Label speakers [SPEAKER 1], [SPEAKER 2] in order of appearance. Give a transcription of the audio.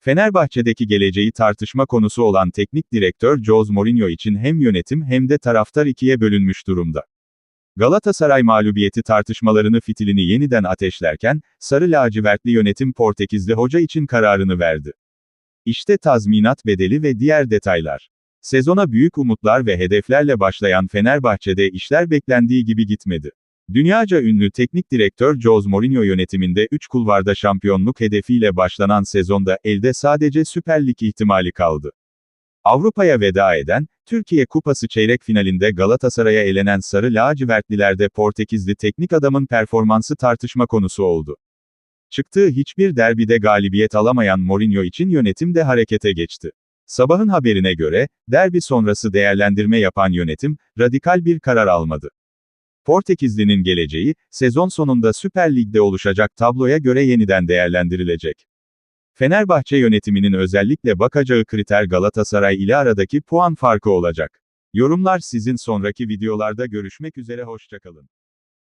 [SPEAKER 1] Fenerbahçe'deki geleceği tartışma konusu olan teknik direktör Jose Mourinho için hem yönetim hem de taraftar ikiye bölünmüş durumda. Galatasaray mağlubiyeti tartışmalarını fitilini yeniden ateşlerken, Sarı lacivertli yönetim Portekizli hoca için kararını verdi. İşte tazminat bedeli ve diğer detaylar. Sezona büyük umutlar ve hedeflerle başlayan Fenerbahçe'de işler beklendiği gibi gitmedi. Dünyaca ünlü teknik direktör Jose Mourinho yönetiminde 3 kulvarda şampiyonluk hedefiyle başlanan sezonda elde sadece Süper Lig ihtimali kaldı. Avrupa'ya veda eden, Türkiye Kupası çeyrek finalinde Galatasaray'a elenen Sarı Lacivertlilerde Portekizli teknik adamın performansı tartışma konusu oldu. Çıktığı hiçbir derbide galibiyet alamayan Mourinho için yönetim de harekete geçti. Sabahın haberine göre, derbi sonrası değerlendirme yapan yönetim, radikal bir karar almadı. Portekizli'nin geleceği, sezon sonunda Süper Lig'de oluşacak tabloya göre yeniden değerlendirilecek. Fenerbahçe yönetiminin özellikle bakacağı kriter Galatasaray ile aradaki puan farkı olacak. Yorumlar sizin sonraki videolarda görüşmek üzere hoşçakalın.